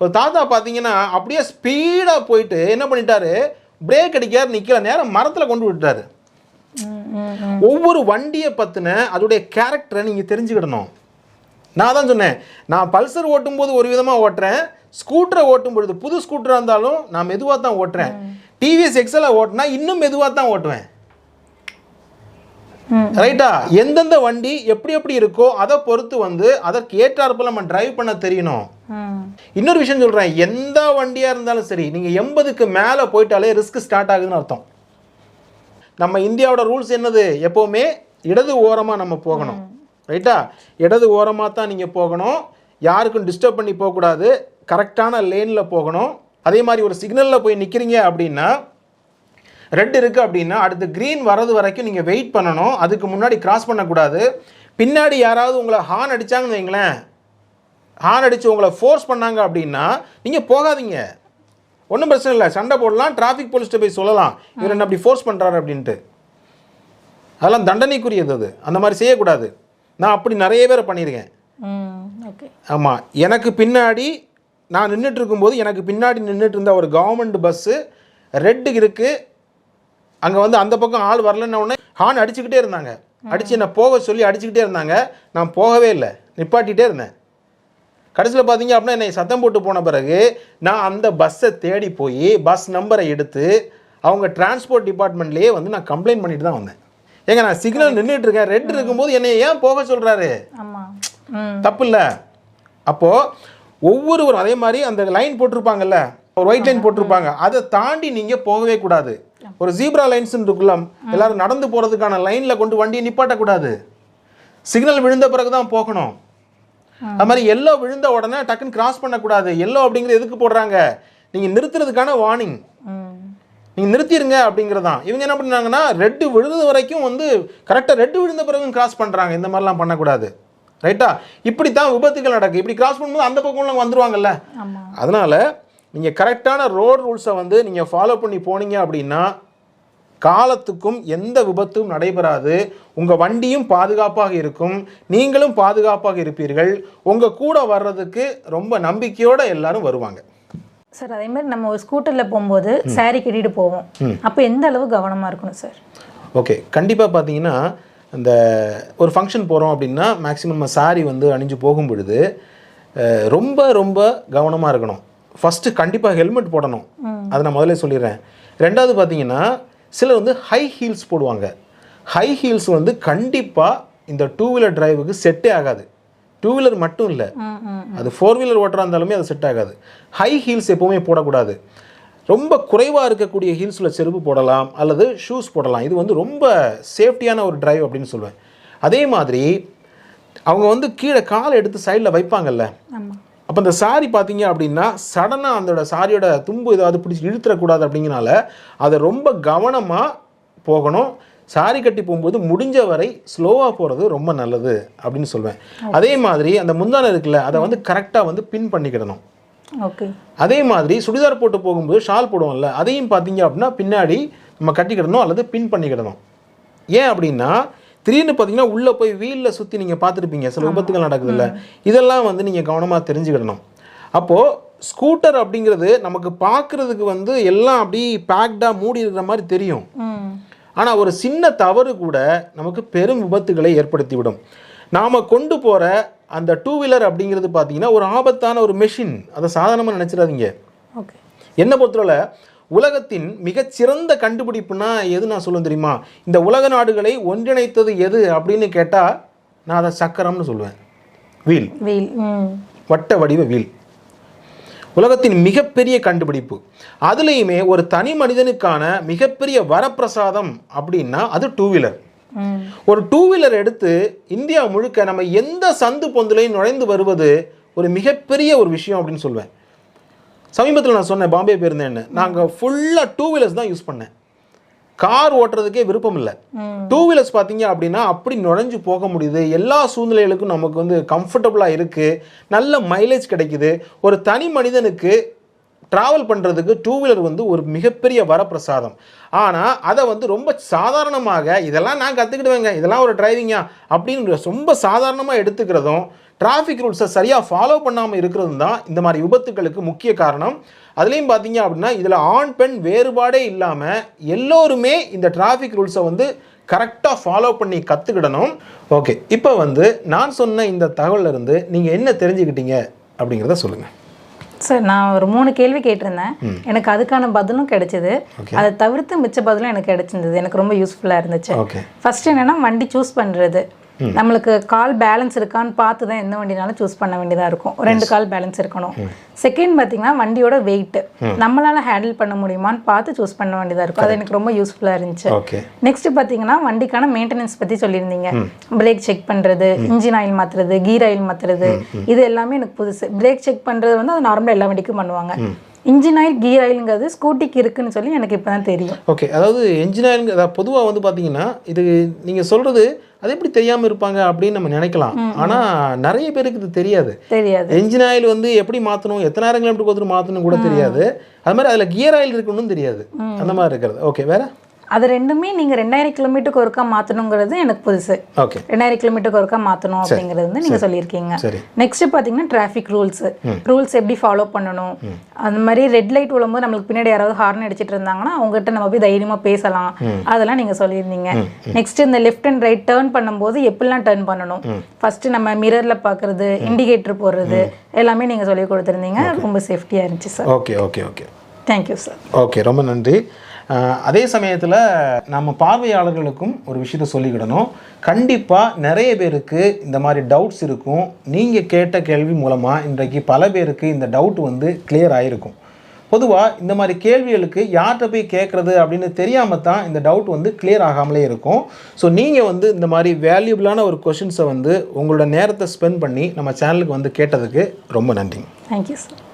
ஒரு தாத்தா பார்த்தீங்கன்னா அப்படியே ஸ்பீடாக போயிட்டு என்ன பண்ணிட்டாரு? பிரேக் அடிக்காரு நிற்கல நேரம் மரத்தில் கொண்டு விட்டாரு ம் ஒவ்வொரு வண்டியை பற்றின அதோடைய கேரக்டரை நீங்கள் தெரிஞ்சுக்கிடணும். நான் தான் சொன்னேன் நான் பல்சர் ஓட்டும்போது ஒரு விதமாக ஓட்டுறேன் ஸ்கூட்டரை ஓட்டும் பொழுது புது ஸ்கூட்டராக இருந்தாலும் நான் மெதுவாக தான் ஓட்டுறேன். டிவிஎஸ் எக்ஸலை ஓட்டினா இன்னும் மெதுவாக தான் ஓட்டுவேன். ரைட்டா? எந்தெந்த வண்டி எப்படி எப்படி இருக்கோ அதை பொறுத்து வந்து அதற்கு ஏற்றாற்போல் நம்ம டிரைவ் பண்ண தெரியணும். இன்னொரு விஷயம் சொல்கிறேன் எந்த வண்டியாக இருந்தாலும் சரி நீங்கள் எண்பதுக்கு மேலே போயிட்டாலே ரிஸ்க் ஸ்டார்ட் ஆகுதுன்னு அர்த்தம். நம்ம இந்தியாவோட ரூல்ஸ் என்னது? எப்போவுமே இடது ஓரமாக நம்ம போகணும். ரைட்டா? இடது ஓரமாக தான் நீங்கள் போகணும். யாருக்கும் டிஸ்டர்ப் பண்ணி போகக்கூடாது. கரெக்டான லேனில் போகணும். அதே மாதிரி ஒரு சிக்னலில் போய் நிற்கிறீங்க அப்படின்னா ரெட் இருக்குது அப்படின்னா அடுத்து க்ரீன் வரது வரைக்கும் நீங்கள் வெயிட் பண்ணணும். அதுக்கு முன்னாடி கிராஸ் பண்ணக்கூடாது. பின்னாடி யாராவது உங்களை ஹார்ன் அடிச்சாங்கன்னு வைங்களேன். ஹார்ன் அடித்து உங்களை ஃபோர்ஸ் பண்ணாங்க அப்படின்னா நீங்கள் போகாதீங்க. ஒன்றும் பிரச்சனை இல்லை. சண்டை போடலாம் டிராஃபிக் போலீஸ்ட்டு போய் சொல்லலாம். இவர் என்ன அப்படி ஃபோர்ஸ் பண்ணுறாரு அப்படின்ட்டு. அதெல்லாம் தண்டனைக்குரியது அது. அந்த மாதிரி செய்யக்கூடாது. நான் அப்படி நிறைய பேரை பண்ணியிருக்கேன். ஆமாம் எனக்கு பின்னாடி நான் நின்றுட்டு இருக்கும்போது எனக்கு பின்னாடி நின்றுட்டு இருந்த ஒரு கவர்மெண்ட் பஸ்ஸு ரெட்டு இருக்குது அங்கே வந்து அந்த பக்கம் ஆள் வரலன்ன உடனே ஹார்ன் அடிச்சுக்கிட்டே இருந்தாங்க. அடித்து என்னை போக சொல்லி அடிச்சுக்கிட்டே இருந்தாங்க. நான் போகவே இல்லை. நிப்பாட்டிகிட்டே இருந்தேன். கடைசியில் பார்த்தீங்க அப்படின்னா என்னை சத்தம் போட்டு போன பிறகு நான் அந்த பஸ்ஸை தேடி போய் பஸ் நம்பரை எடுத்து அவங்க டிரான்ஸ்போர்ட் டிபார்ட்மெண்ட்லேயே வந்து நான் கம்ப்ளைண்ட் பண்ணிட்டு தான் வந்தேன். ஏங்க நான் சிக்னல் நின்றுட்டு இருக்கேன் ரெட் இருக்கும்போது என்னை ஏன் போக சொல்கிறாரு தப்பு இல்லை. அப்போது ஒவ்வொருவரும் அதே மாதிரி அந்த லைன் போட்டிருப்பாங்கல்ல ஒரு ஒயிட் லைன் போட்டிருப்பாங்க. அதை தாண்டி நீங்கள் போகவே கூடாது. ஒரு ஜீப்ரா லைன்ஸ் இருக்குல்ல எல்லாரும் நடந்து போகிறதுக்கான லைனில் கொண்டு வண்டியை நிப்பாட்டக்கூடாது. சிக்னல் விழுந்த பிறகு தான் போகணும். அது மாதிரி எல்லோ விழுந்த உடனே டக்குன்னு கிராஸ் பண்ணக்கூடாது. எல்லோ அப்படிங்கிறது எதுக்கு போடுறாங்க? நீங்கள் நிறுத்துறதுக்கான வார்னிங் நீங்கள் நிறுத்திடுங்க அப்படிங்கிறதான் இவங்க என்ன பண்ணாங்கன்னா ரெட்டு விழுந்த வரைக்கும் வந்து கரெக்டாக ரெட்டு விழுந்த பிறகும் கிராஸ் பண்ணுறாங்க இந்த மாதிரிலாம் பண்ணக்கூடாது. ரைட்டா இப்படி தான் விபத்துகள் நடக்கு. இப்படி கிராஸ் பண்ணும்போது அந்த பக்கம்லாம் வந்துருவாங்கல்ல? அதனால் நீங்கள் கரெக்டான ரோட் ரூல்ஸை வந்து நீங்கள் ஃபாலோ பண்ணி போனீங்க அப்படின்னா காலத்துக்கும் எந்த விபத்தும் நடைபெறாது. உங்கள் வண்டியும் பாதுகாப்பாக இருக்கும். நீங்களும் பாதுகாப்பாக இருப்பீர்கள். உங்கள் கூட வர்றதுக்கு ரொம்ப நம்பிக்கையோடு எல்லாரும் வருவாங்க. சார் அதே மாதிரி நம்ம ஒரு ஸ்கூட்டரில் போகும்போது saree கட்டிட்டு போவோம். அப்போ எந்த அளவு கவனமாக இருக்கணும் சார்? ஓகே. கண்டிப்பாக பார்த்தீங்கன்னா இந்த ஒரு ஃபங்க்ஷன் போகிறோம் அப்படின்னா மேக்ஸிமம் நம்ம சாரி வந்து அணிஞ்சு போகும் பொழுது ரொம்ப ரொம்ப கவனமாக இருக்கணும். ஃபஸ்ட்டு கண்டிப்பாக ஹெல்மெட் போடணும். அதை நான் முதல்ல சொல்லிடுறேன். ரெண்டாவது பார்த்தீங்கன்னா சிலர் வந்து ஹை ஹீல்ஸ் போடுவாங்க. ஹை ஹீல்ஸ் வந்து கண்டிப்பாக இந்த டூ வீலர் டிரைவுக்கு செட்டே ஆகாது. டூ வீலர் மட்டும் இல்லை. அது ஃபோர் வீலர் ஓட்டுறா இருந்தாலுமே அது செட் ஆகாது. ஹை ஹீல்ஸ் எப்போவுமே போடக்கூடாது. ரொம்ப குறைவாக இருக்கக்கூடிய ஹீல்ஸில் செருப்பு போடலாம் அல்லது ஷூஸ் போடலாம். இது வந்து ரொம்ப சேஃப்டியான ஒரு டிரைவ் அப்படின்னு சொல்லுவேன் அதே மாதிரி அவங்க வந்து கீழே காலை எடுத்து சைடில் வைப்பாங்கல்ல. அப்போ இந்த சாரி பார்த்தீங்க அப்படின்னா சடனாக அதோட சாரியோட தும்பு ஏதாவது பிடிச்சி இழுத்துறக்கூடாது அப்படிங்கனால அதை ரொம்ப கவனமாக போகணும். சாரி கட்டி போகும்போது முடிஞ்ச வரை ஸ்லோவாக போகிறது ரொம்ப நல்லது அப்படின்னு சொல்வேன். அதே மாதிரி அந்த முந்தானை இருக்குல்ல அதை வந்து கரெக்டாக வந்து பின் பண்ணிக்கிடணும். ஓகே அதே மாதிரி சுடிதார் போட்டு போகும்போது ஷால் போடுவோம்ல அதையும் பார்த்தீங்க அப்படின்னா பின்னாடி நம்ம கட்டிக்கிடணும் அல்லது பின் பண்ணிக்கிடணும். ஏன் அப்படின்னா திடீர்னு பார்த்தீங்கன்னா உள்ளே போய் வீலில் சுற்றி நீங்கள் பார்த்துருப்பீங்க. சில விபத்துகள் நடக்குதுல்ல. இதெல்லாம் வந்து நீங்கள் கவனமாக தெரிஞ்சுக்கிடணும் அப்போது ஸ்கூட்டர் அப்படிங்கிறது நமக்கு பார்க்குறதுக்கு வந்து எல்லாம் அப்படி பேக்டாக மூடி இருக்கிற மாதிரி தெரியும். ஆனால் ஒரு சின்ன தவறு கூட நமக்கு பெரும் விபத்துகளை ஏற்படுத்திவிடும். நாம் கொண்டு போகிற அந்த டூ வீலர் அப்படிங்கிறது பார்த்தீங்கன்னா ஒரு ஆபத்தான ஒரு மெஷின் அதை சாதாரணமாக நினச்சிடாதீங்க. என்னை பொறுத்தவரை உலகத்தின் மிகச்சிறந்த கண்டுபிடிப்புனா எது நான் சொல்லுவேன் தெரியுமா? இந்த உலக நாடுகளை ஒன்றிணைத்தது எது அப்படின்னு கேட்டால் நான் அதை சக்கரம்னு சொல்லுவேன். வீல். வெயில் ம். வட்ட வடிவ வீல். உலகத்தின் மிகப்பெரிய கண்டுபிடிப்பு. அதுலேயுமே ஒரு தனி மனிதனுக்கான மிகப்பெரிய வரப்பிரசாதம் அப்படின்னா அது டூ வீலர் ஒரு டூ வீலர் எடுத்து இந்தியா முழுக்க நம்ம எந்த சந்து பொந்துலையும் நுழைந்து வருவது ஒரு மிகப்பெரிய ஒரு விஷயம் அப்படின்னு சொல்வேன் சமீபத்தில் நான் சொன்னேன் பாம்பே போயிருந்தேன்னு. நாங்கள் ஃபுல்லாக டூ வீலர்ஸ் தான் யூஸ் பண்ணேன். கார் ஓட்டுறதுக்கே விருப்பம் இல்லை. டூ வீலர்ஸ் பார்த்தீங்க அப்படின்னா அப்படி நுழைஞ்சு போக முடியுது. எல்லா சூழ்நிலைகளுக்கும் நமக்கு வந்து கம்ஃபர்டபுளாக இருக்குது நல்ல மைலேஜ் கிடைக்குது. ஒரு தனி மனிதனுக்கு ட்ராவல் பண்ணுறதுக்கு டூ வீலர் வந்து ஒரு மிகப்பெரிய வரப்பிரசாதம். ஆனால் அதை வந்து ரொம்ப சாதாரணமாக இதெல்லாம் நான் கற்றுக்கிடுவேங்க இதெல்லாம் ஒரு டிரைவிங்கா அப்படின்னு ரொம்ப சாதாரணமாக எடுத்துக்கிறதும் டிராஃபிக் ரூல்ஸை சரியாக ஃபாலோ பண்ணாமல் இருக்கிறதும் தான் இந்த மாதிரி விபத்துகளுக்கு முக்கிய காரணம். அதுலேயும் பார்த்தீங்க அப்படின்னா இதில் ஆண் பெண் வேறுபாடே இல்லாமல் எல்லோருமே இந்த டிராஃபிக் ரூல்ஸை வந்து கரெக்டாக ஃபாலோ பண்ணி கற்றுக்கிடணும் ஓகே இப்போ வந்து நான் சொன்ன இந்த தகவல்ல இருந்து நீங்கள் என்ன தெரிஞ்சுக்கிட்டீங்க அப்படிங்கிறத சொல்லுங்கள் சார் நான் ஒரு மூணு கேள்வி கேட்டிருந்தேன். எனக்கு அதுக்கான பதிலும் கிடைச்சது. அதை தவிர்த்து மிச்ச பதிலும் எனக்கு கிடைச்சிருந்தது. எனக்கு ரொம்ப யூஸ்ஃபுல்லாக இருந்துச்சு. ஓகே ஃபர்ஸ்ட் என்னன்னா வண்டி சூஸ் பண்றது. நம்மளுக்கு கால் பேலன்ஸ் இருக்கான்னு பார்த்து தான் எந்த வண்டினாலும் சூஸ் பண்ண வேண்டியதாக இருக்கும். ரெண்டு கால் பேலன்ஸ் இருக்கணும். செகண்ட் பார்த்தீங்கன்னா வண்டியோட வெயிட் நம்மளால ஹேண்டில் பண்ண முடியுமான்னு பார்த்து சூஸ் பண்ண வேண்டியதாக இருக்கும். அது எனக்கு ரொம்ப யூஸ்ஃபுல்லாக இருந்துச்சு. நெக்ஸ்ட் பார்த்தீங்கன்னா வண்டிக்கான மெயின்டெனன்ஸ் பற்றி சொல்லியிருந்தீங்க. பிரேக் செக் பண்ணுறது இன்ஜின் ஆயில் மாற்றுறது கீர் ஆயில் மாற்றுறது இது எல்லாமே எனக்கு புதுசு. பிரேக் செக் பண்ணுறது வந்து அது நார்மலாக எல்லா வண்டிக்கும் பண்ணுவாங்க. இன்ஜின் ஆயில் கீர் ஆயிலுங்கிறது ஸ்கூட்டிக்கு இருக்குன்னு சொல்லி எனக்கு இப்போ தான் தெரியும். ஓகே அதாவது இன்ஜினியரிங் அதாவது பொதுவாக வந்து பார்த்தீங்கன்னா இது நீங்கள் சொல்கிறது அது எப்படி தெரியாமல் இருப்பாங்க அப்படின்னு நம்ம நினைக்கலாம். ஆனால் நிறைய பேருக்கு இது தெரியாது. தெரியாது. என்ஜின் ஆயில் வந்து எப்படி மாற்றணும் எத்தனை நேரம் கிலோமீட்டர் கொடுத்து மாற்றணும் கூட தெரியாது. அது மாதிரி அதில் கியர் ஆயில் இருக்கணும்னு தெரியாது. அந்த மாதிரி இருக்கிறது. ஓகே வேற? அது ரெண்டுமே நீங்கள் ரெண்டாயிரம் கிலோமீட்டருக்கு ஒருக்கா மாற்றணுங்கிறது எனக்கு புதுசு. ஓகே ரெண்டாயிரம் கிலோமீட்டருக்கு ஒருக்கா மாற்றணும் அப்படிங்கிறது வந்து நீங்கள் சொல்லியிருக்கீங்க. நெக்ஸ்ட் பார்த்தீங்கன்னா டிராஃபிக் ரூல்ஸ் ரூல்ஸ் எப்படி ஃபாலோ பண்ணணும்? அந்த மாதிரி ரெட் லைட் விழும்போது நம்மளுக்கு பின்னாடி யாராவது ஹார்ன் அடிச்சிட்டு இருந்தாங்கன்னா அவங்ககிட்ட நம்ம போய் தைரியமாக பேசலாம். அதெல்லாம் நீங்கள் சொல்லியிருந்தீங்க. நெக்ஸ்ட் இந்த லெஃப்ட் அண்ட் ரைட் டேர்ன் பண்ணும்போது எப்படிலாம் டேர்ன் பண்ணணும்? ஃபர்ஸ்ட் நம்ம மிரரில் பார்க்கறது இண்டிகேட்டர் போடுறது எல்லாமே நீங்கள் சொல்லி கொடுத்துருந்தீங்க. ரொம்ப சேஃப்டியாக இருந்துச்சு sir okay okay okay thank you sir okay ரொம்ப நன்றி. அதே சமயத்தில் நம்ம பார்வையாளர்களுக்கும் ஒரு விஷயத்த சொல்லிக்கிடணும். கண்டிப்பாக நிறைய பேருக்கு இந்த மாதிரி டவுட்ஸ் இருக்கும். நீங்கள் கேட்ட கேள்வி மூலமாக இன்றைக்கு பல பேருக்கு இந்த டவுட் வந்து கிளியர் ஆகிருக்கும் பொதுவாக இந்த மாதிரி கேள்விகளுக்கு யார்கிட்ட போய் கேட்குறது அப்படின்னு தெரியாமல் தான் இந்த டவுட் வந்து கிளியர் ஆகாமலே இருக்கும். ஸோ நீங்கள் வந்து இந்த மாதிரி வேல்யூபிளான ஒரு கொஷின்ஸை வந்து உங்களோட நேரத்தை ஸ்பெண்ட் பண்ணி நம்ம சேனலுக்கு வந்து கேட்டதுக்கு ரொம்ப நன்றி. Thank you sir